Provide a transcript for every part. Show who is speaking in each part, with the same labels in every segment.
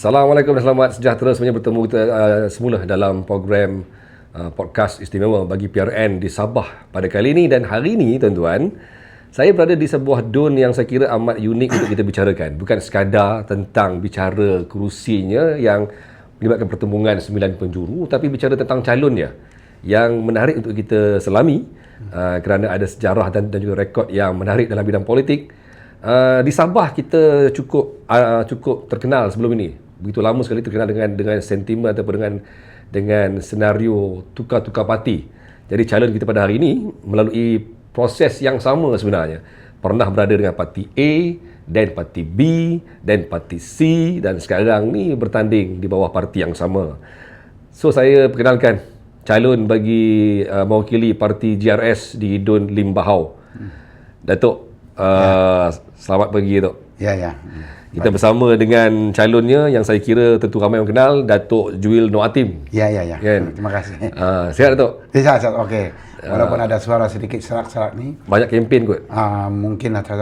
Speaker 1: Assalamualaikum dan selamat sejahtera. Semuanya bertemu kita uh, semula dalam program uh, podcast istimewa bagi PRN di Sabah pada kali ini. Dan hari ini tuan-tuan saya berada di sebuah don yang saya kira amat unik untuk kita bicarakan. Bukan sekadar tentang bicara kerusinya yang melibatkan pertembungan sembilan penjuru tapi bicara tentang calonnya yang menarik untuk kita selami uh, kerana ada sejarah dan, dan juga rekod yang menarik dalam bidang politik. Uh, di Sabah kita cukup uh, cukup terkenal sebelum ini. Begitu lama sekali terkenal dengan dengan sentimen ataupun dengan dengan senario tukar-tukar parti. Jadi calon kita pada hari ini melalui proses yang sama sebenarnya. Pernah berada dengan parti A dan parti B dan parti C dan sekarang ni bertanding di bawah parti yang sama. So saya perkenalkan calon bagi uh, mewakili parti GRS di Dun Limbahau. Datuk uh, selamat pagi Tok.
Speaker 2: Ya, ya.
Speaker 1: Kita bersama dengan calonnya yang saya kira tentu ramai yang kenal, Datuk Juil Noatim.
Speaker 2: Ya, ya, ya.
Speaker 1: Kan?
Speaker 2: Terima kasih.
Speaker 1: Uh, sihat Datuk?
Speaker 2: Sihat, sihat. Okey. Walaupun ada suara sedikit serak-serak ni,
Speaker 1: Banyak kempen kot.
Speaker 2: uh, mungkin ada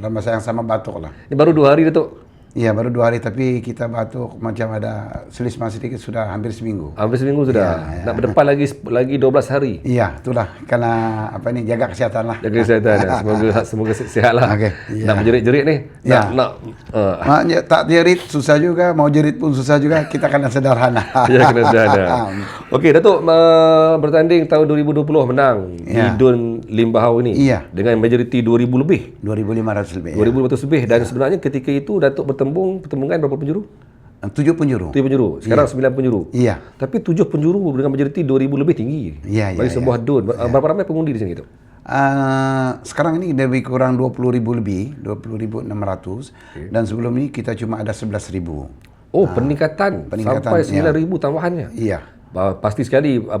Speaker 2: dalam masa yang sama batuk lah.
Speaker 1: Ini baru dua hari Datuk.
Speaker 2: Ya, baru dua hari tapi kita batuk macam ada selisma sedikit sudah hampir seminggu.
Speaker 1: Hampir seminggu sudah.
Speaker 2: Ya, ya.
Speaker 1: Nak berdepan lagi lagi 12 hari.
Speaker 2: Iya, itulah. Karena apa ni, jaga kesihatan lah.
Speaker 1: Jaga kesihatan. semoga semoga sihat lah.
Speaker 2: Okey, ya.
Speaker 1: Nak menjerit-jerit ni.
Speaker 2: Ya.
Speaker 1: Nak, nak uh,
Speaker 2: Mak, ya, tak jerit susah juga, mau jerit pun susah juga. Kita kena sederhana.
Speaker 1: Ya kena ada. Okey Datuk uh, bertanding tahun 2020 menang
Speaker 2: Ya.
Speaker 1: di Dun Limbahau ini
Speaker 2: Iya.
Speaker 1: dengan majoriti 2000 lebih.
Speaker 2: 2.500 lebih.
Speaker 1: 2500 lebih dan sebenarnya ketika itu Datuk bertembung pertembungan berapa penjuru?
Speaker 2: Ya. Tujuh penjuru.
Speaker 1: Tujuh penjuru. Sekarang sembilan penjuru.
Speaker 2: Iya.
Speaker 1: Tapi tujuh penjuru dengan majoriti 2000 lebih tinggi.
Speaker 2: Iya, iya,
Speaker 1: Bagi sebuah dun. Berapa ramai pengundi di sini itu?
Speaker 2: Uh, sekarang ini lebih kurang 20 ribu lebih, 20 600 dan sebelum ini kita cuma ada 11 ribu.
Speaker 1: Oh, peningkatan,
Speaker 2: Ah. peningkatan,
Speaker 1: sampai
Speaker 2: ya.
Speaker 1: 9000 tambahannya.
Speaker 2: Iya.
Speaker 1: Ba- Pasti sekali uh,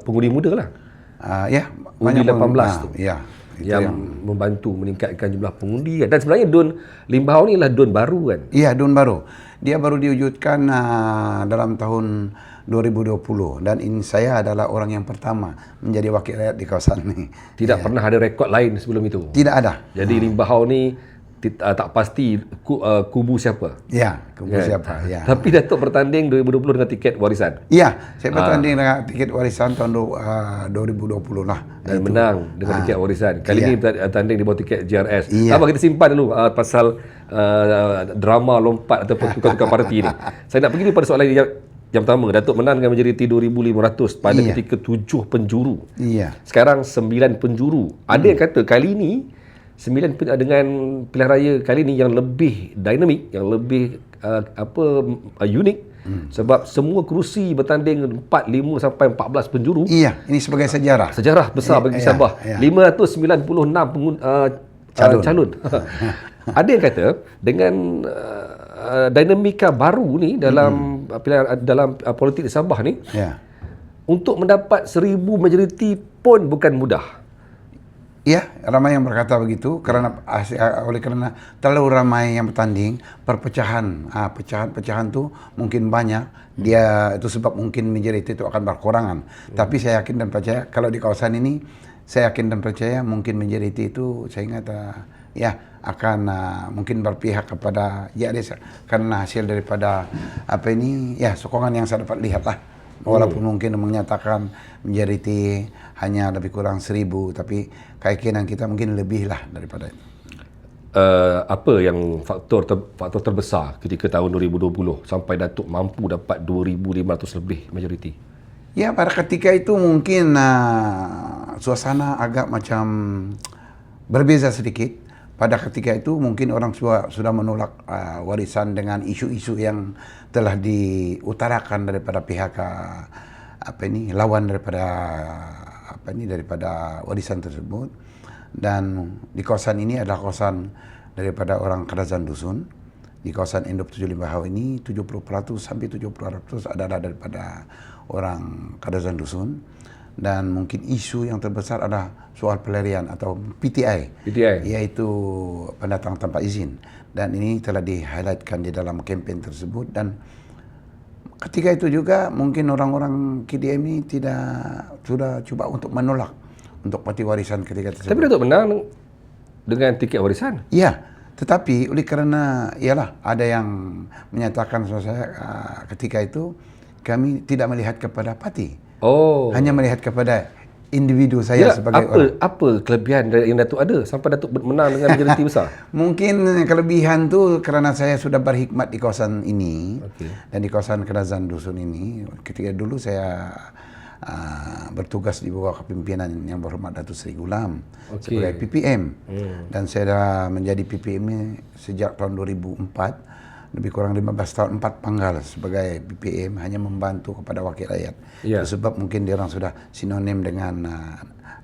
Speaker 1: pengundi muda lah
Speaker 2: Uh, ya,
Speaker 1: Undi
Speaker 2: banyak
Speaker 1: 18
Speaker 2: peng-
Speaker 1: tu.
Speaker 2: ah, Iya. Itu
Speaker 1: yang,
Speaker 2: yang,
Speaker 1: membantu meningkatkan jumlah pengundi dan sebenarnya Dun Limbahau ni lah Dun baru kan.
Speaker 2: Iya, Dun baru. Dia baru diwujudkan uh, dalam tahun 2020 dan ini saya adalah orang yang pertama menjadi wakil rakyat di kawasan ini.
Speaker 1: Tidak pernah ada rekod lain sebelum itu.
Speaker 2: Tidak ada.
Speaker 1: Jadi Limbahau ni uh, tak pasti ku, uh, kubu siapa.
Speaker 2: Ya, kubu
Speaker 1: Kan?
Speaker 2: siapa? Ya.
Speaker 1: Tapi Datuk bertanding 2020 dengan tiket warisan
Speaker 2: Iya, saya
Speaker 1: Ah.
Speaker 2: bertanding dengan tiket warisan tahun uh, 2020 lah.
Speaker 1: dan menang dengan tiket warisan. Kali
Speaker 2: Iya.
Speaker 1: ini bertanding di bawah tiket GRS.
Speaker 2: Iya.
Speaker 1: Apa kita simpan dulu uh, pasal uh, drama lompat ataupun tukar-tukar parti ni. Saya nak pergi pada soalan yang, yang pertama. Datuk menang dengan majoriti 2500 pada
Speaker 2: Iya.
Speaker 1: ketika tujuh penjuru.
Speaker 2: Iya.
Speaker 1: Sekarang sembilan penjuru. Ada yang kata kali ini sembilan pen, dengan pilihan raya kali ini yang lebih dinamik, yang lebih uh, apa uh, unik hmm. sebab semua kerusi bertanding 4, 5 sampai 14 penjuru.
Speaker 2: Iya, ini sebagai sejarah.
Speaker 1: Sejarah besar bagi
Speaker 2: Ya,
Speaker 1: Sabah.
Speaker 2: ya.
Speaker 1: 596 pengun, uh, calon.
Speaker 2: Calon.
Speaker 1: calon. Ada yang kata dengan uh, dinamika baru ni dalam hmm. pilihan dalam uh, politik di Sabah ni
Speaker 2: Ya.
Speaker 1: untuk mendapat seribu majoriti pun bukan mudah.
Speaker 2: Iya, ramai yang berkata begitu karena ah, oleh kerana terlalu ramai yang bertanding, perpecahan, ah, pecahan-pecahan tu mungkin banyak. Dia itu sebab mungkin majoriti itu akan berkurangan. Tapi saya yakin dan percaya kalau di kawasan ini saya yakin dan percaya mungkin majoriti itu saya ingat ah, ya akan ah, mungkin berpihak kepada ya karena hasil daripada apa ini ya sokongan yang saya dapat lihat lah. Walaupun mungkin menyatakan majoriti hanya lebih kurang seribu, tapi keyakinan kita mungkin lebih lah daripada itu.
Speaker 1: Uh, apa yang faktor ter, faktor terbesar ketika tahun 2020 sampai Datuk mampu dapat 2500 lebih majoriti?
Speaker 2: Ya pada ketika itu mungkin uh, suasana agak macam berbeza sedikit. Pada ketika itu mungkin orang sudah, sudah menolak uh, warisan dengan isu-isu yang telah diutarakan daripada pihak uh, apa ini lawan daripada apa ini daripada warisan tersebut. Dan di kawasan ini adalah kawasan daripada orang Kadazan Dusun. Di kawasan Endop 75 Hau ini 70% sampai 70% adalah daripada orang Kadazan Dusun dan mungkin isu yang terbesar adalah soal pelarian atau PTI
Speaker 1: PTI.
Speaker 2: iaitu pendatang tanpa izin dan ini telah di-highlightkan di dalam kempen tersebut dan ketika itu juga mungkin orang-orang KDM ini tidak sudah cuba untuk menolak untuk parti warisan ketika tersebut.
Speaker 1: Tapi Datuk menang dengan tiket warisan.
Speaker 2: Ya, Tetapi oleh kerana ialah ada yang menyatakan saya uh, ketika itu kami tidak melihat kepada parti.
Speaker 1: Oh.
Speaker 2: Hanya melihat kepada individu saya
Speaker 1: Ya,
Speaker 2: sebagai
Speaker 1: apa
Speaker 2: orang.
Speaker 1: apa kelebihan yang Datuk ada sampai Datuk menang dengan majoriti besar?
Speaker 2: Mungkin kelebihan tu kerana saya sudah berhikmat di kawasan ini
Speaker 1: Okey.
Speaker 2: dan di kawasan kerajaan dusun ini. Ketika dulu saya uh, bertugas di bawah kepimpinan yang berhormat Datuk Seri Gulam
Speaker 1: Okey.
Speaker 2: sebagai PPM dan saya dah menjadi PPM sejak tahun 2004 lebih kurang 15 tahun 4 panggal sebagai PPM hanya membantu kepada wakil rakyat.
Speaker 1: Ya.
Speaker 2: Itu sebab mungkin dia orang sudah sinonim dengan uh,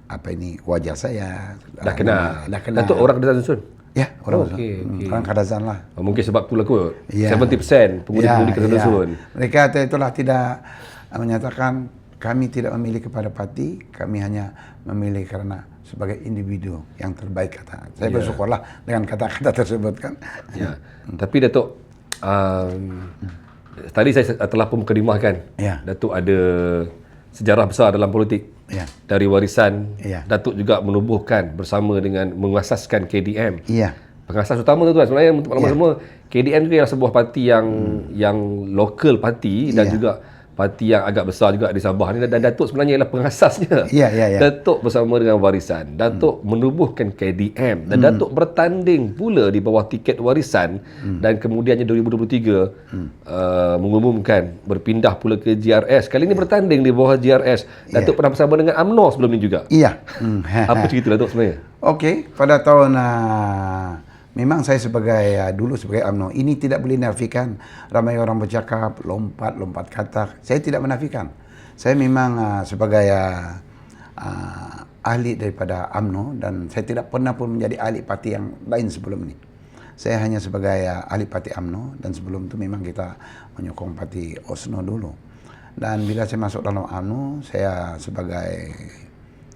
Speaker 2: apa ini wajah saya.
Speaker 1: Dah
Speaker 2: Ah,
Speaker 1: kenal.
Speaker 2: Dah kenal.
Speaker 1: Datuk orang Kedah Dusun.
Speaker 2: Ya, orang
Speaker 1: Oh, okey,
Speaker 2: okay,
Speaker 1: okey.
Speaker 2: Orang Kadazan lah.
Speaker 1: Oh, mungkin sebab itulah kot.
Speaker 2: Ya.
Speaker 1: 70% pengundi-pengundi Kedah Dusun.
Speaker 2: Mereka kata itulah tidak uh, menyatakan kami tidak memilih kepada parti, kami hanya memilih karena sebagai individu yang terbaik kata. Saya
Speaker 1: Ya.
Speaker 2: bersyukurlah dengan kata-kata tersebut kan.
Speaker 1: Ya. Tapi Datuk um, tadi saya telah pun mukadimahkan.
Speaker 2: Ya.
Speaker 1: Datuk ada sejarah besar dalam politik.
Speaker 2: Ya.
Speaker 1: Dari warisan
Speaker 2: Ya.
Speaker 1: Datuk juga menubuhkan bersama dengan mengasaskan KDM.
Speaker 2: Iya.
Speaker 1: Pengasas utama tu tuan sebenarnya untuk maklumat
Speaker 2: Ya.
Speaker 1: semua KDM itu ialah sebuah parti yang yang local parti dan
Speaker 2: Ya.
Speaker 1: juga parti yang agak besar juga di Sabah ni dan Datuk sebenarnya ialah pengasasnya.
Speaker 2: Ya, ya, ya.
Speaker 1: Datuk bersama dengan warisan, Datuk menubuhkan KDM dan Datuk bertanding pula di bawah tiket warisan dan kemudiannya 2023 uh, mengumumkan berpindah pula ke GRS. Kali ini bertanding di bawah GRS. Datuk pernah bersama dengan UMNO sebelum ni juga.
Speaker 2: Iya. Hmm.
Speaker 1: Apa cerita Datuk sebenarnya?
Speaker 2: Okey, pada tahun uh, memang saya sebagai uh, dulu sebagai UMNO ini tidak boleh nafikan ramai orang bercakap lompat-lompat kata. Saya tidak menafikan. Saya memang uh, sebagai uh, uh, ahli daripada UMNO dan saya tidak pernah pun menjadi ahli parti yang lain sebelum ini. Saya hanya sebagai uh, ahli parti UMNO dan sebelum itu memang kita menyokong parti OSNO dulu. Dan bila saya masuk dalam UMNO, saya sebagai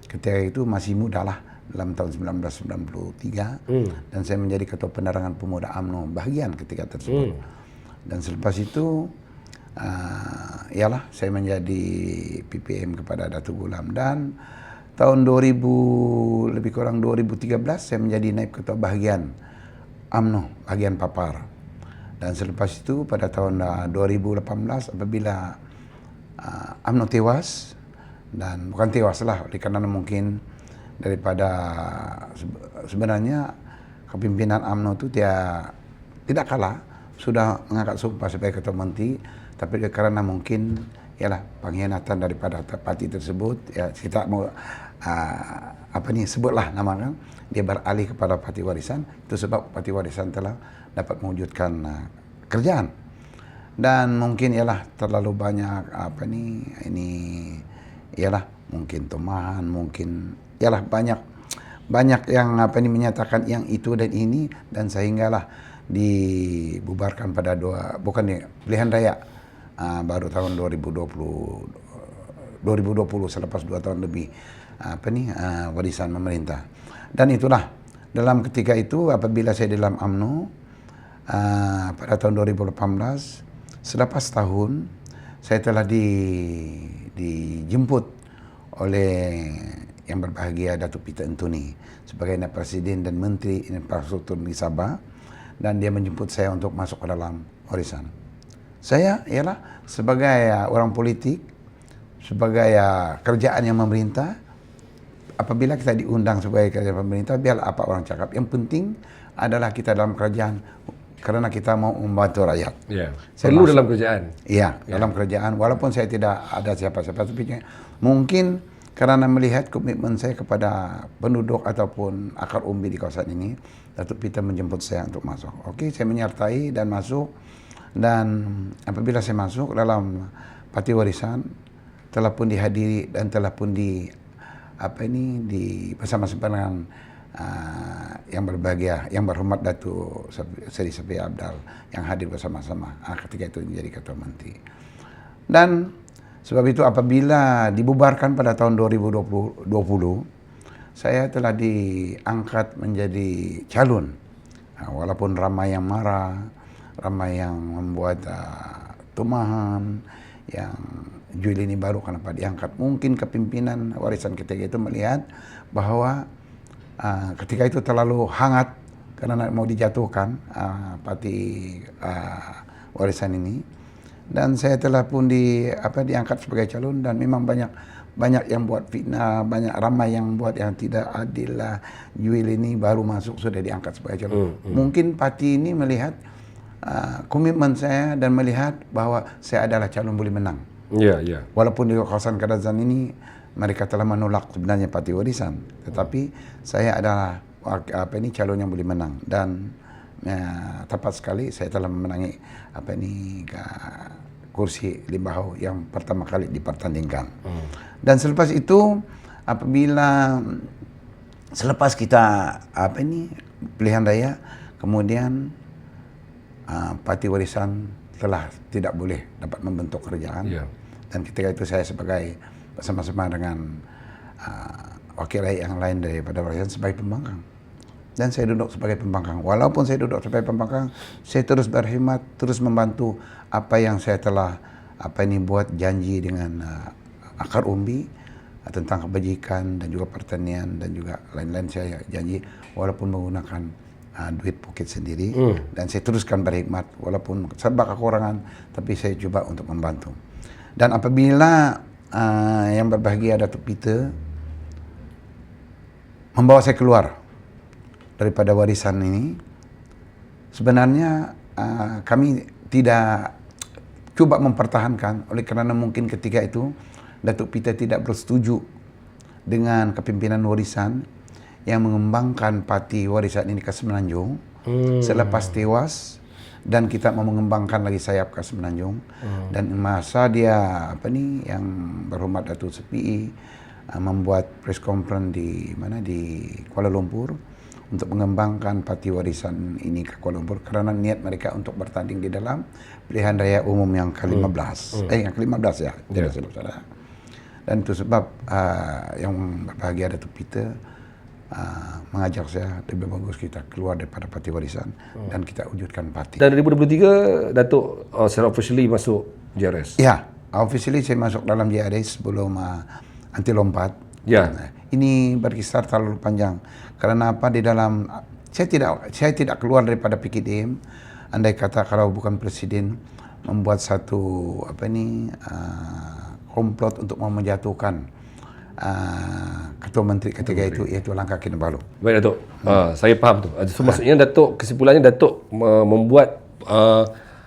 Speaker 2: ketika itu masih muda lah dalam tahun 1993
Speaker 1: Hmm.
Speaker 2: dan saya menjadi ketua penerangan pemuda AMNO bahagian ketika tersebut.
Speaker 1: Hmm.
Speaker 2: Dan selepas itu uh, ialah saya menjadi PPM kepada Datuk Gulam dan tahun 2000 lebih kurang 2013 saya menjadi naib ketua bahagian AMNO bahagian Papar. Dan selepas itu pada tahun uh, 2018 apabila uh, AMNO tewas dan bukan tewas lah oleh kerana mungkin daripada sebe- sebenarnya kepimpinan AMNO itu dia tidak kalah sudah mengangkat sumpah sebagai ketua menteri tapi kerana mungkin ialah pengkhianatan daripada parti tersebut ya kita mau uh, apa ni sebutlah nama kan dia beralih kepada parti warisan itu sebab parti warisan telah dapat mewujudkan uh, kerjaan. Dan mungkin ialah terlalu banyak apa ni ini ialah mungkin tomahan mungkin ialah banyak banyak yang apa ni menyatakan yang itu dan ini dan sehinggalah dibubarkan pada dua bukan ni pilihan raya. Uh, baru tahun 2020 2020 selepas dua tahun lebih apa ni uh, warisan pemerintah. Dan itulah dalam ketika itu apabila saya dalam AMNO uh, pada tahun 2018 selepas tahun saya telah di dijemput oleh yang berbahagia Datuk Peter Anthony sebagai Naib Presiden dan Menteri Infrastruktur di Sabah dan dia menjemput saya untuk masuk ke dalam warisan. Saya ialah sebagai uh, orang politik, sebagai uh, kerjaan yang memerintah, apabila kita diundang sebagai kerajaan pemerintah, biarlah apa orang cakap. Yang penting adalah kita dalam kerajaan kerana kita mau membantu rakyat.
Speaker 1: Ya.
Speaker 2: Saya
Speaker 1: Perlu
Speaker 2: masuk.
Speaker 1: dalam kerajaan.
Speaker 2: Iya, dalam kerajaan. Walaupun saya tidak ada siapa-siapa, tapi mungkin kerana melihat komitmen saya kepada penduduk ataupun akar umbi di kawasan ini, Datuk Peter menjemput saya untuk masuk. Okey, saya menyertai dan masuk. Dan apabila saya masuk dalam parti warisan, telah pun dihadiri dan telah pun di apa ini di bersama-sama dengan uh, yang berbahagia, yang berhormat Datuk Seri Safi Abdal yang hadir bersama-sama uh, ketika itu menjadi ketua menteri. Dan sebab itu apabila dibubarkan pada tahun 2020, 20, saya telah diangkat menjadi calon. Uh, walaupun ramai yang marah, ramai yang membuat uh, tumahan, yang Juli ini baru kenapa diangkat. Mungkin kepimpinan warisan ketika itu melihat bahawa uh, ketika itu terlalu hangat kerana mau dijatuhkan uh, parti uh, warisan ini dan saya telah pun di apa diangkat sebagai calon dan memang banyak banyak yang buat fitnah, banyak ramai yang buat yang tidak adil lah. Juil ini baru masuk sudah diangkat sebagai calon. Hmm, hmm. Mungkin parti ini melihat uh, komitmen saya dan melihat bahawa saya adalah calon boleh menang.
Speaker 1: Ya, yeah, ya. Yeah.
Speaker 2: Walaupun di kawasan Kadazan ini mereka telah menolak sebenarnya parti warisan, tetapi hmm. saya adalah apa ini calon yang boleh menang dan ya, tepat sekali saya telah memenangi apa ini kursi limbahau yang pertama kali dipertandingkan. Hmm. Dan selepas itu apabila selepas kita apa ini pilihan raya kemudian uh, parti warisan telah tidak boleh dapat membentuk kerajaan. Yeah. Dan ketika itu saya sebagai bersama-sama dengan uh, wakil rakyat yang lain daripada warisan sebagai pembangkang. Dan saya duduk sebagai pembangkang. Walaupun saya duduk sebagai pembangkang, saya terus berkhidmat, terus membantu apa yang saya telah apa ini buat janji dengan uh, akar umbi uh, tentang kebajikan dan juga pertanian dan juga lain-lain saya janji walaupun menggunakan uh, duit poket sendiri mm. dan saya teruskan berhikmat walaupun serba kekurangan tapi saya coba untuk membantu dan apabila uh, yang berbahagia Datuk Peter membawa saya keluar daripada warisan ini sebenarnya uh, kami tidak cuba mempertahankan oleh kerana mungkin ketika itu Datuk Peter tidak bersetuju dengan kepimpinan warisan yang mengembangkan parti warisan ini ke Semenanjung hmm. selepas tewas dan kita mau mengembangkan lagi sayap ke Semenanjung hmm. dan masa dia apa ni yang berhormat Datuk Sepi uh, membuat press conference di mana di Kuala Lumpur untuk mengembangkan parti warisan ini ke Kuala Lumpur kerana niat mereka untuk bertanding di dalam pilihan raya umum yang ke-15. Hmm. Hmm. Eh yang ke-15 ya, tidak yeah. salah. Dan itu sebab uh, yang bahagia Datuk Peter uh, mengajak saya lebih bagus kita keluar daripada parti warisan hmm. dan kita wujudkan parti.
Speaker 1: Dan 2023 Datuk uh, secara officially masuk JRS.
Speaker 2: Ya, officially saya masuk dalam JRS sebelum uh, anti lompat.
Speaker 1: Ya.
Speaker 2: Ini berkisar terlalu panjang. Karena apa di dalam saya tidak saya tidak keluar daripada PKDM andai kata kalau bukan presiden membuat satu apa ini uh, komplot untuk menjatuhkan uh, ketua menteri ketika itu iaitu langkah Kinabalu.
Speaker 1: Baik Datuk. Hmm. Uh, saya faham tu. So, ha. maksudnya Datuk kesimpulannya Datuk uh, membuat uh,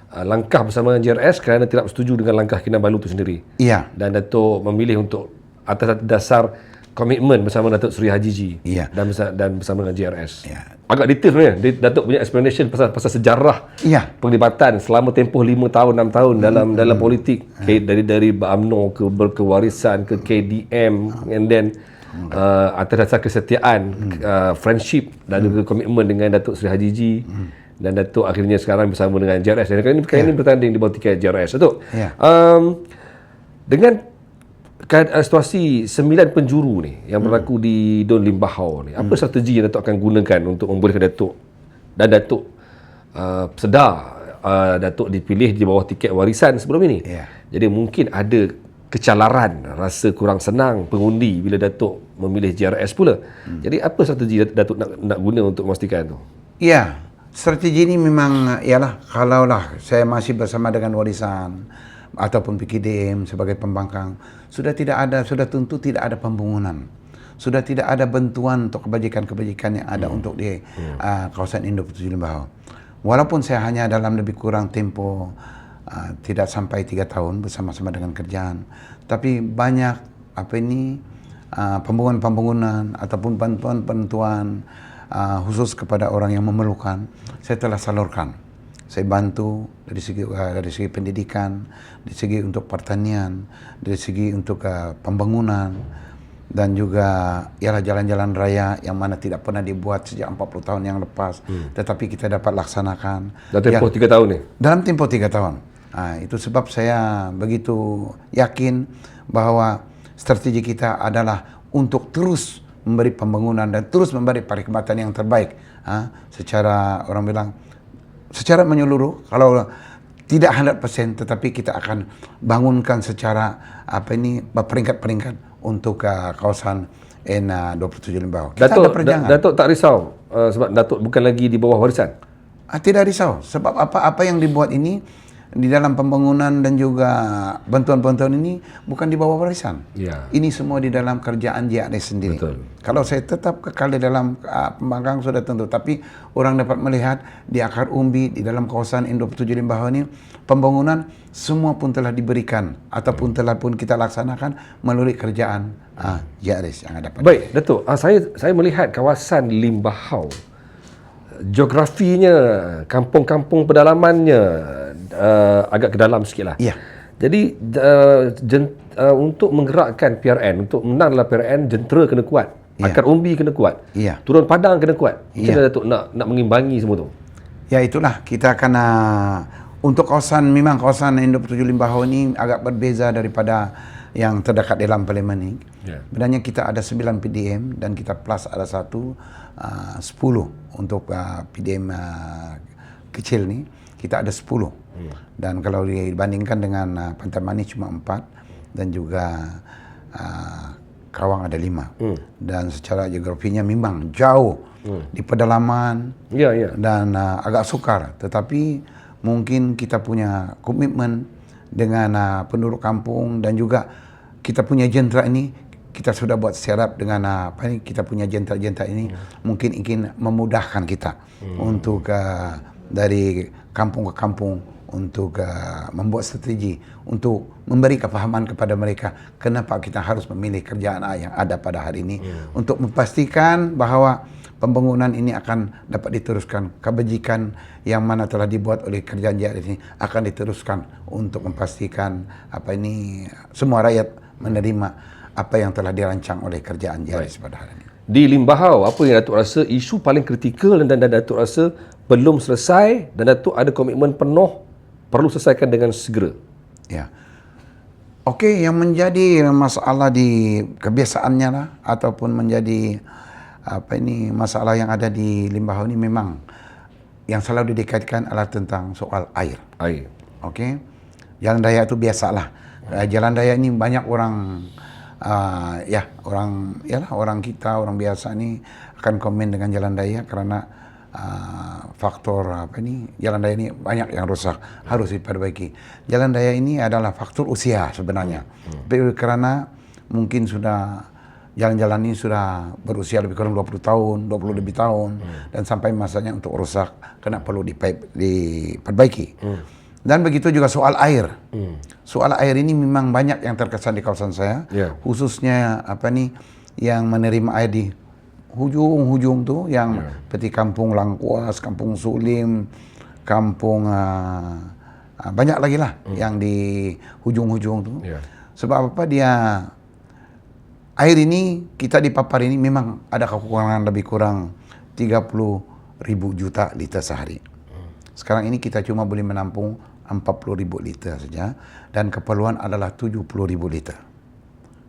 Speaker 1: langkah bersama JRS kerana tidak setuju dengan langkah Kinabalu itu sendiri.
Speaker 2: Iya.
Speaker 1: Dan Datuk memilih untuk atas dasar komitmen bersama Datuk Seri Haji Ji
Speaker 2: ya.
Speaker 1: dan bersama, dan bersama dengan JRS. Ya. Agak detail sebenarnya. Datuk punya explanation pasal pasal sejarah
Speaker 2: ya.
Speaker 1: penglibatan selama tempoh 5 tahun 6 tahun hmm. dalam dalam hmm. politik ya. dari dari UMNO ke berkewarisan ke KDM hmm. and then hmm. uh, atas dasar kesetiaan hmm. uh, friendship dan hmm. juga komitmen dengan Datuk Seri Haji Ji hmm. dan Datuk akhirnya sekarang bersama dengan JRS. Dan kali ini, kali ya. ini bertanding di bawah tiket JRS. Datuk. Ya. Um, dengan situasi sembilan penjuru ni yang berlaku hmm. di Don Limbahau ni apa hmm. strategi yang Datuk akan gunakan untuk membolehkan Datuk dan Datuk uh, sedar uh, Datuk dipilih di bawah tiket warisan sebelum ini yeah. jadi mungkin ada kecalaran rasa kurang senang pengundi bila Datuk memilih JRS pula hmm. jadi apa strategi Datuk nak, nak guna untuk memastikan tu
Speaker 2: ya yeah. strategi ini memang ialah kalaulah saya masih bersama dengan warisan ataupun PKDM sebagai pembangkang sudah tidak ada sudah tentu tidak ada pembangunan sudah tidak ada bantuan untuk kebajikan-kebajikan yang ada hmm. untuk di hmm. uh, kawasan Indo Putus Limbau walaupun saya hanya dalam lebih kurang tempo uh, tidak sampai tiga tahun bersama-sama dengan kerjaan tapi banyak apa ini uh, pembangunan-pembangunan ataupun bantuan-bantuan uh, khusus kepada orang yang memerlukan saya telah salurkan saya bantu dari segi uh, dari segi pendidikan, dari segi untuk pertanian, dari segi untuk uh, pembangunan dan juga ialah jalan-jalan raya yang mana tidak pernah dibuat sejak 40 tahun yang lepas hmm. tetapi kita dapat laksanakan.
Speaker 1: Dalam tempoh ya, 3 tahun ni?
Speaker 2: Dalam tempoh 3 tahun. Nah, itu sebab saya begitu yakin bahawa strategi kita adalah untuk terus memberi pembangunan dan terus memberi perkhidmatan yang terbaik. Ha, secara orang bilang secara menyeluruh kalau tidak 100% tetapi kita akan bangunkan secara apa ini peringkat-peringkat untuk uh, kawasan N27 Limbau. Kita
Speaker 1: Datuk,
Speaker 2: ada perancangan.
Speaker 1: Da- Datuk tak risau uh, sebab Datuk bukan lagi di bawah warisan.
Speaker 2: Ah, tidak risau sebab apa-apa yang dibuat ini di dalam pembangunan dan juga bantuan-bantuan ini bukan di bawah warisan.
Speaker 1: Ya.
Speaker 2: Ini semua di dalam kerjaan JRS sendiri.
Speaker 1: Betul.
Speaker 2: Kalau saya tetap kekal di dalam uh, pembangkang sudah tentu. Tapi orang dapat melihat di akar umbi di dalam kawasan Indo-27 Limbah ini pembangunan semua pun telah diberikan ataupun telah pun kita laksanakan melalui kerjaan uh, JRS yang ada pada.
Speaker 1: Baik, Datuk. Uh, saya saya melihat kawasan Limbahau geografinya, kampung-kampung pedalamannya uh, agak ke dalam sikit lah.
Speaker 2: Ya.
Speaker 1: Jadi uh, jen, uh, untuk menggerakkan PRN, untuk menang dalam PRN, jentera kena kuat.
Speaker 2: Ya.
Speaker 1: Akar umbi kena kuat.
Speaker 2: Ya.
Speaker 1: Turun padang kena kuat. Macam
Speaker 2: Ya.
Speaker 1: mana Datuk nak nak mengimbangi semua tu?
Speaker 2: Ya itulah kita akan uh, untuk kawasan memang kawasan Indo-27 Limbahau ini agak berbeza daripada yang terdekat dalam parlimen ini.
Speaker 1: Ya.
Speaker 2: Sebenarnya kita ada 9 PDM dan kita plus ada satu uh, 10 untuk uh, PDM uh, kecil ni kita ada 10. Hmm. Dan kalau dibandingkan dengan uh, Pantai Manis cuma 4 dan juga uh, Karawang ada 5. Hmm. Dan secara geografinya memang jauh hmm. di pedalaman
Speaker 1: Ya, ya.
Speaker 2: dan uh, agak sukar tetapi mungkin kita punya komitmen dengan uh, penduduk kampung dan juga kita punya jentera ini kita sudah buat serap dengan uh, apa ni kita punya jentera-jentera ini mungkin ingin memudahkan kita untuk uh, dari kampung ke kampung untuk uh, membuat strategi untuk memberi kefahaman kepada mereka kenapa kita harus memilih kerjaan A yang ada pada hari ini untuk memastikan bahawa pembangunan ini akan dapat diteruskan kebajikan yang mana telah dibuat oleh kerjaan JRS ini akan diteruskan untuk memastikan apa ini semua rakyat menerima apa yang telah dirancang oleh kerjaan JRS pada hari ini.
Speaker 1: Di Limbahau, apa yang Datuk rasa isu paling kritikal dan, dan Datuk rasa belum selesai dan Datuk ada komitmen penuh perlu selesaikan dengan segera?
Speaker 2: Ya. Okey, yang menjadi masalah di kebiasaannya lah ataupun menjadi apa ini masalah yang ada di Limbahau ini memang yang selalu dikaitkan adalah tentang soal air.
Speaker 1: Air.
Speaker 2: Okey. Jalan raya itu biasalah. Uh, Jalan raya ini banyak orang uh, ya, orang yalah orang kita, orang biasa ni akan komen dengan jalan raya kerana uh, faktor apa ni jalan raya ini banyak yang rusak harus diperbaiki. Jalan raya ini adalah faktor usia sebenarnya. Hmm. Kerana mungkin sudah jalan-jalan ini sudah berusia lebih kurang 20 tahun, 20 lebih tahun hmm. dan sampai masanya untuk rusak kena perlu dipe- diperbaiki. Hmm. Dan begitu juga soal air. Hmm. Soal air ini memang banyak yang terkesan di kawasan saya,
Speaker 1: Ya.
Speaker 2: khususnya apa ni yang menerima air di hujung-hujung tu yang
Speaker 1: Ya.
Speaker 2: seperti kampung Langkuas, kampung Sulim, kampung uh, uh, banyak lagi lah hmm. yang di hujung-hujung tu.
Speaker 1: Ya.
Speaker 2: Sebab apa dia air ini kita di Papar ini memang ada kekurangan lebih kurang 30 ribu juta liter sehari. Sekarang ini kita cuma boleh menampung 40 ribu liter saja dan keperluan adalah 70 ribu liter.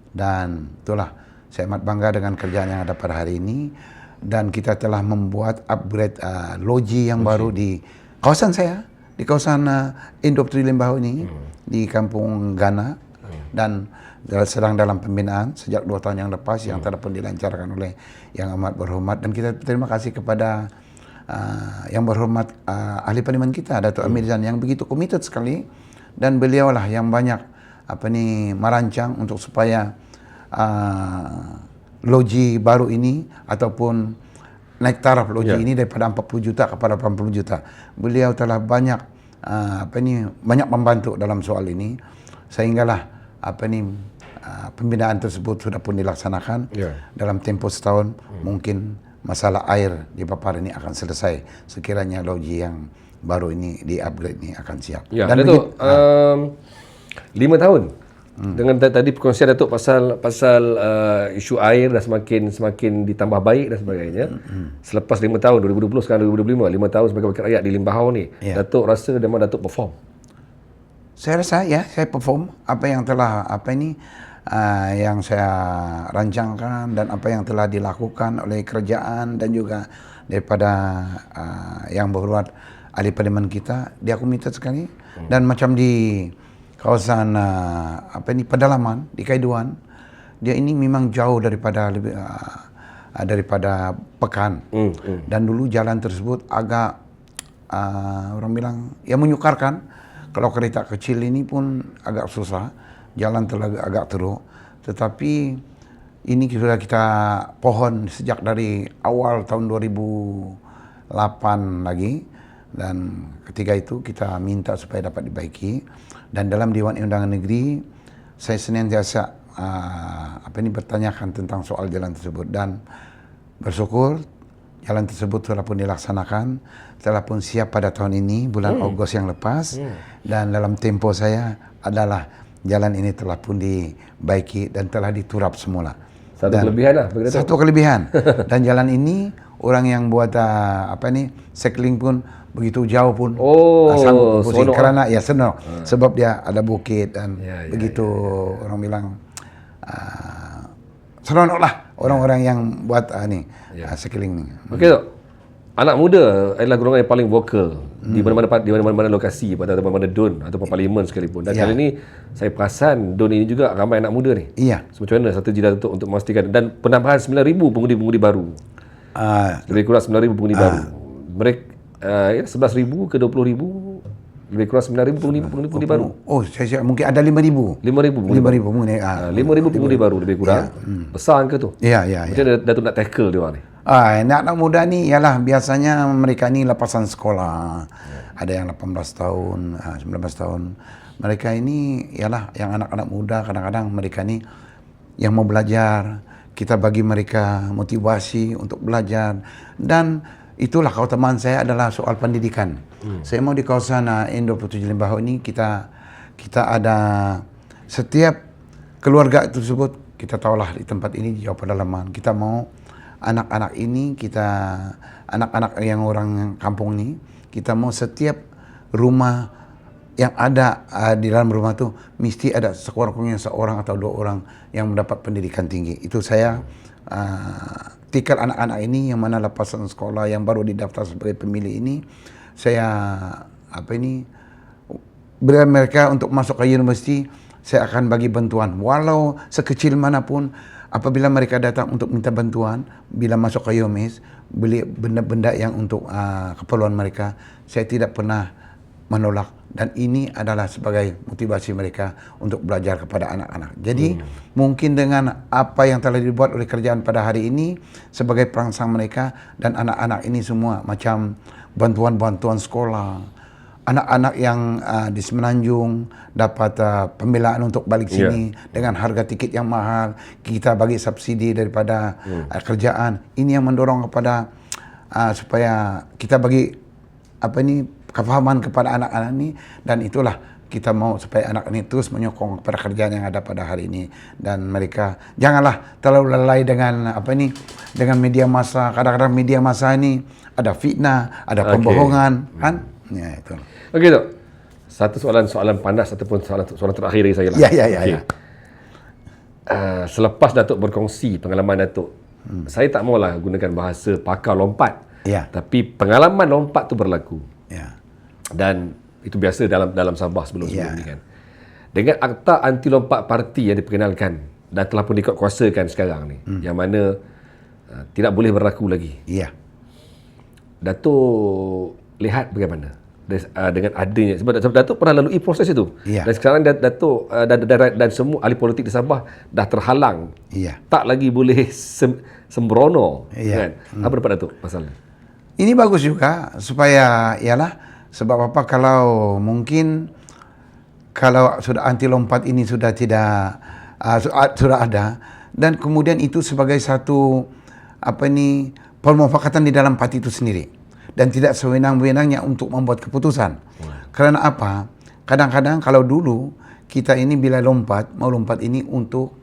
Speaker 2: Dan itulah saya amat bangga dengan kerjaan yang ada pada hari ini. Dan kita telah membuat upgrade uh, loji yang baru di kawasan saya di kawasan uh, Indo-Petri Lembah ini di Kampung Gana. Dan sedang dalam pembinaan sejak dua tahun yang lepas yang telah pun dilancarkan oleh yang amat berhormat. Dan kita terima kasih kepada uh, yang berhormat uh, ahli parlimen kita Datuk Amir Zan yang begitu committed sekali. Dan beliaulah yang banyak apa ni merancang untuk supaya uh, loji baru ini ataupun naik taraf loji
Speaker 1: Ya.
Speaker 2: ini daripada 40 juta kepada 80 juta. Beliau telah banyak uh, apa ni banyak membantu dalam soal ini sehinggalah apa ni uh, pembinaan tersebut sudah pun dilaksanakan
Speaker 1: Ya.
Speaker 2: dalam tempoh setahun mungkin masalah air di Papar ini akan selesai sekiranya loji yang baru ini di upgrade ini akan siap.
Speaker 1: Ya,
Speaker 2: Dan
Speaker 1: Datuk,
Speaker 2: begitu-
Speaker 1: um, lima tahun. Hmm. Dengan ta- tadi perkongsian Datuk pasal pasal uh, isu air dah semakin semakin ditambah baik dan sebagainya. Hmm. Selepas lima tahun 2020 sekarang 2025, lima tahun sebagai wakil rakyat di Limbahau ni,
Speaker 2: Ya.
Speaker 1: Datuk rasa memang Datuk perform.
Speaker 2: Saya rasa ya, saya perform apa yang telah apa ini uh, yang saya rancangkan dan apa yang telah dilakukan oleh kerajaan dan juga daripada uh, yang berhormat ahli parlimen kita, dia committed sekali dan macam di kawasan uh, apa ini pedalaman di Kaiduan dia ini memang jauh daripada lebih uh, daripada pekan.
Speaker 1: Hmm, hmm.
Speaker 2: Dan dulu jalan tersebut agak uh, orang bilang ya menyukarkan. Kalau kereta kecil ini pun agak susah, jalan terlalu agak teruk. Tetapi ini sudah kita pohon sejak dari awal tahun 2008 lagi dan ketika itu kita minta supaya dapat dibaiki. Dan dalam Dewan Undangan Negeri saya senantiasa uh, apa ini bertanyakan tentang soal jalan tersebut. Dan bersyukur jalan tersebut telah pun dilaksanakan telah pun siap pada tahun ini bulan hmm. Ogos yang lepas. Hmm. dan dalam tempo saya adalah jalan ini telah pun dibaiki dan telah diturap semula.
Speaker 1: Satu
Speaker 2: dan
Speaker 1: kelebihan lah
Speaker 2: satu kelebihan. Dan jalan ini orang yang buat uh, apa ni cycling pun begitu jauh pun
Speaker 1: oh,
Speaker 2: uh, sanggup pusing
Speaker 1: sonok.
Speaker 2: kerana ya senang hmm. sebab dia ada bukit dan
Speaker 1: Ya, ya,
Speaker 2: begitu orang bilang uh, seronok lah orang-orang yang buat uh, ni uh, cycling ni.
Speaker 1: Okey tak? Anak muda adalah golongan yang paling vokal hmm. di mana-mana di mana-mana lokasi pada mana-mana don ataupun parlimen sekalipun. Dan
Speaker 2: Ya.
Speaker 1: kali ini saya perasan don ini juga ramai anak muda ni.
Speaker 2: Iya.
Speaker 1: So, macam mana strategi Datuk untuk memastikan dan penambahan 9000 pengundi-pengundi baru.
Speaker 2: Uh,
Speaker 1: Lebih kurang 9000 pengundi baru. Mereka uh, ya 11000 ke 20000 lebih kurang 9000 pengundi pengundi, pengundi baru.
Speaker 2: oh, saya siap mungkin ada 5000.
Speaker 1: 5000 pengundi.
Speaker 2: 5000 mungkin.
Speaker 1: Uh,
Speaker 2: Ah,
Speaker 1: 5000 pengundi baru lebih kurang. Besar angka tu.
Speaker 2: ya, ya, ya.
Speaker 1: Macam mana Datuk nak tackle dia ni?
Speaker 2: Ah, anak-anak muda ni ialah biasanya mereka ni lepasan sekolah. Ada yang 18 tahun, ah, 19 tahun. Mereka ini ialah yang anak-anak muda kadang-kadang mereka ni yang mau belajar. Kita bagi mereka motivasi untuk belajar dan itulah keutamaan saya adalah soal pendidikan. Hmm. Saya mau di kawasan uh, N27 Lembah ini kita kita ada setiap keluarga tersebut kita tahulah di tempat ini di Jawa Pedalaman kita mau anak-anak ini kita anak-anak yang orang kampung ni kita mau setiap rumah yang ada uh, di dalam rumah tu mesti ada sekurang-kurangnya seorang atau dua orang yang mendapat pendidikan tinggi itu saya uh, tikar anak-anak ini yang mana lepasan sekolah yang baru didaftar sebagai pemilih ini saya apa ini bila mereka untuk masuk ke universiti saya akan bagi bantuan. Walau sekecil manapun apabila mereka datang untuk minta bantuan bila masuk ke UMS beli benda-benda yang untuk uh, keperluan mereka saya tidak pernah menolak dan ini adalah sebagai motivasi mereka untuk belajar kepada anak-anak. Jadi hmm. mungkin dengan apa yang telah dibuat oleh kerajaan pada hari ini sebagai perangsang mereka dan anak-anak ini semua macam bantuan-bantuan sekolah, anak-anak yang uh, di Semenanjung dapat uh, pembelaan untuk balik
Speaker 1: Ya.
Speaker 2: sini dengan harga tiket yang mahal, kita bagi subsidi daripada
Speaker 1: Hmm.
Speaker 2: uh, kerjaan. Ini yang mendorong kepada uh, supaya kita bagi apa ini kefahaman kepada anak-anak ini dan itulah kita mau supaya anak ini terus menyokong kepada kerjaan yang ada pada hari ini dan mereka janganlah terlalu lalai dengan apa ini dengan media massa kadang-kadang media massa ini ada fitnah ada pembohongan kan ya itu
Speaker 1: Okey tak? Satu soalan soalan panas ataupun soalan soalan terakhir dari saya lah.
Speaker 2: Ya, ya, ya,
Speaker 1: Okey.
Speaker 2: ya.
Speaker 1: Uh, selepas Datuk berkongsi pengalaman Datuk, hmm. saya tak maulah gunakan bahasa pakar lompat.
Speaker 2: Ya.
Speaker 1: Tapi pengalaman lompat tu berlaku.
Speaker 2: ya
Speaker 1: Dan itu biasa dalam dalam Sabah sebelum-sebelum
Speaker 2: Ya.
Speaker 1: ni kan. Dengan akta anti lompat parti yang diperkenalkan dan telah pun dikuatkuasakan sekarang ni, hmm. yang mana uh, tidak boleh berlaku lagi.
Speaker 2: ya
Speaker 1: Datuk lihat bagaimana uh, dengan adanya sebab Datuk pernah lalui proses itu
Speaker 2: Ya.
Speaker 1: dan sekarang Dat- Datuk uh, dan, dan, dan semua ahli politik di Sabah dah terhalang
Speaker 2: iya
Speaker 1: tak lagi boleh sem, sembrono
Speaker 2: Ya.
Speaker 1: kan apa pendapat Datuk pasal ni
Speaker 2: Ini bagus juga supaya ialah sebab apa kalau mungkin kalau sudah anti lompat ini sudah tidak uh, su- sudah ada dan kemudian itu sebagai satu apa ini permufakatan di dalam parti itu sendiri dan tidak sewenang-wenangnya untuk membuat keputusan. Karena apa? Kadang-kadang kalau dulu kita ini bila lompat mau lompat ini untuk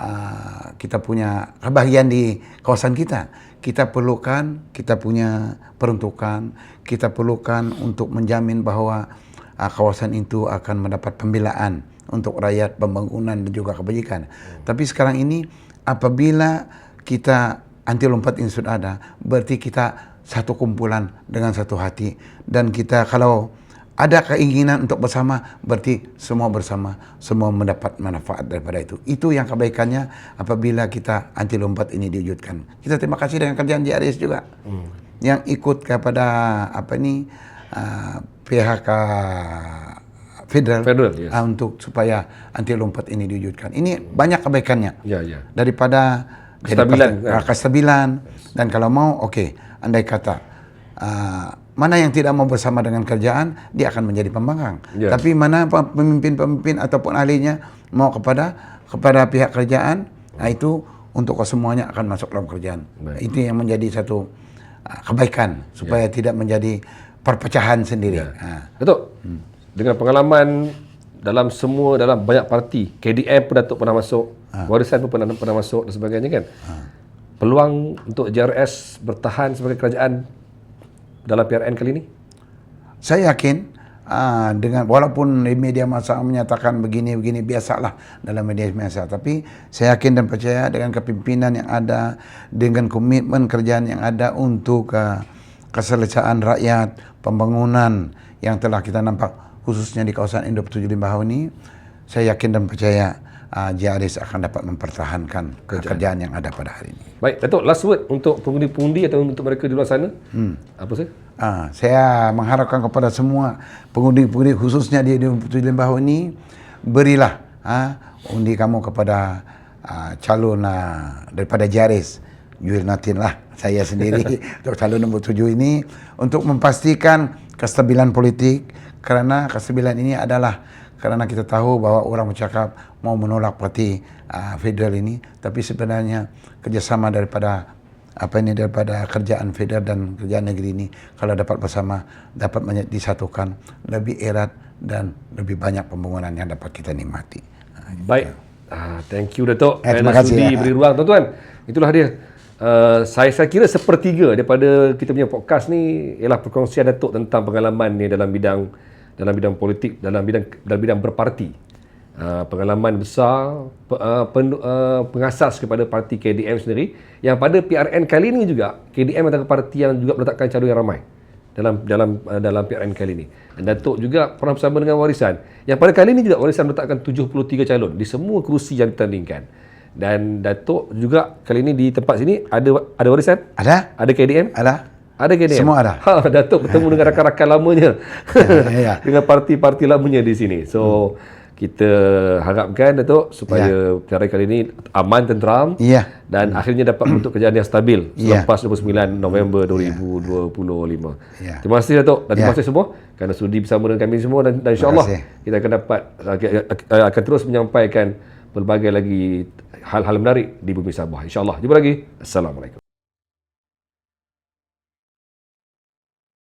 Speaker 2: uh, kita punya kebahagiaan di kawasan kita. Kita perlukan, kita punya peruntukan, kita perlukan untuk menjamin bahwa uh, kawasan itu akan mendapat pembelaan untuk rakyat, pembangunan dan juga kebajikan. Tapi sekarang ini apabila kita anti lompat ini ada, berarti kita satu kumpulan dengan satu hati dan kita kalau ada keinginan untuk bersama, berarti semua bersama, semua mendapat manfaat daripada itu. Itu yang kebaikannya apabila kita anti lompat ini diwujudkan. Kita terima kasih dengan kerjaan JRS juga. Hmm. Yang ikut kepada apa ni uh, pihak uh, federal,
Speaker 1: Federal, yes.
Speaker 2: uh, untuk supaya anti lompat ini diwujudkan. Ini banyak kebaikannya.
Speaker 1: Ya, ya.
Speaker 2: Daripada
Speaker 1: Kestabilan,
Speaker 2: jadi, uh, kestabilan dan kalau mau okey, andai kata uh, mana yang tidak mau bersama dengan kerjaan, dia akan menjadi pembangkang.
Speaker 1: Ya.
Speaker 2: Tapi mana pemimpin-pemimpin ataupun ahlinya mau kepada kepada pihak kerjaan, nah itu untuk kesemuanya akan masuk dalam kerjaan.
Speaker 1: Baik.
Speaker 2: Itu yang menjadi satu uh, kebaikan supaya tidak menjadi perpecahan sendiri.
Speaker 1: Ya.
Speaker 2: Ha.
Speaker 1: Datuk, hmm. dengan pengalaman dalam semua dalam banyak parti, KDM pun Datuk pernah masuk, ha. Warisan pun pernah pernah masuk dan sebagainya kan. Ha. Peluang untuk JRS bertahan sebagai kerajaan dalam PRN kali ini?
Speaker 2: Saya yakin uh, dengan walaupun media masa menyatakan begini begini biasalah dalam media masa tapi saya yakin dan percaya dengan kepimpinan yang ada dengan komitmen kerjaan yang ada untuk uh, keselesaan rakyat pembangunan yang telah kita nampak khususnya di kawasan Indo 75 ini saya yakin dan percaya uh, JRS akan dapat mempertahankan kerjaan yang ada pada hari ini.
Speaker 1: Baik, Datuk, last word untuk pengundi-pengundi atau untuk mereka di luar sana. Hmm. Apa sih?
Speaker 2: Ah, saya mengharapkan kepada semua pengundi-pengundi khususnya di Tujuh Lembah ini berilah ah, undi kamu kepada ah, calon ah, daripada Jaris Juil Natin lah saya sendiri untuk calon nombor tujuh ini untuk memastikan kestabilan politik kerana kestabilan ini adalah kerana kita tahu bahawa orang bercakap mau menolak parti uh, federal ini tapi sebenarnya kerjasama daripada apa ini daripada kerjaan federal dan kerjaan negeri ini kalau dapat bersama dapat disatukan lebih erat dan lebih banyak pembangunan yang dapat kita nikmati.
Speaker 1: Baik. Ah, thank you Datuk.
Speaker 2: Eh, terima kasih,
Speaker 1: sudi
Speaker 2: ya.
Speaker 1: beri ruang tuan-tuan. Itulah dia. Uh, saya saya kira sepertiga daripada kita punya podcast ni ialah perkongsian Datuk tentang pengalaman ni dalam bidang dalam bidang politik dalam bidang dalam bidang berparti. Uh, pengalaman besar pe, uh, pen, uh, pengasas kepada parti KDM sendiri yang pada PRN kali ini juga KDM adalah parti yang juga meletakkan calon yang ramai dalam dalam uh, dalam PRN kali ini. Dan Datuk juga pernah bersama dengan Warisan. Yang pada kali ini juga Warisan meletakkan 73 calon di semua kerusi yang ditandingkan. Dan Datuk juga kali ini di tempat sini ada ada Warisan?
Speaker 2: Ada?
Speaker 1: Ada KDM?
Speaker 2: Ada?
Speaker 1: Ada KDM?
Speaker 2: Semua ada.
Speaker 1: Ha, Datuk bertemu dengan rakan-rakan lamanya.
Speaker 2: Ya, ya.
Speaker 1: dengan parti-parti lamanya di sini. So, hmm. kita harapkan Datuk supaya ya. cara kali ini aman tenteram
Speaker 2: Ya.
Speaker 1: dan akhirnya dapat bentuk kerjaan yang stabil
Speaker 2: Ya.
Speaker 1: selepas 29 November 2025.
Speaker 2: Ya.
Speaker 1: Terima kasih Datuk dan terima
Speaker 2: Ya.
Speaker 1: kasih semua kerana sudi bersama dengan kami semua dan, dan insyaAllah kita akan dapat akan terus menyampaikan pelbagai lagi hal-hal menarik di Bumi Sabah. InsyaAllah. Jumpa lagi. Assalamualaikum.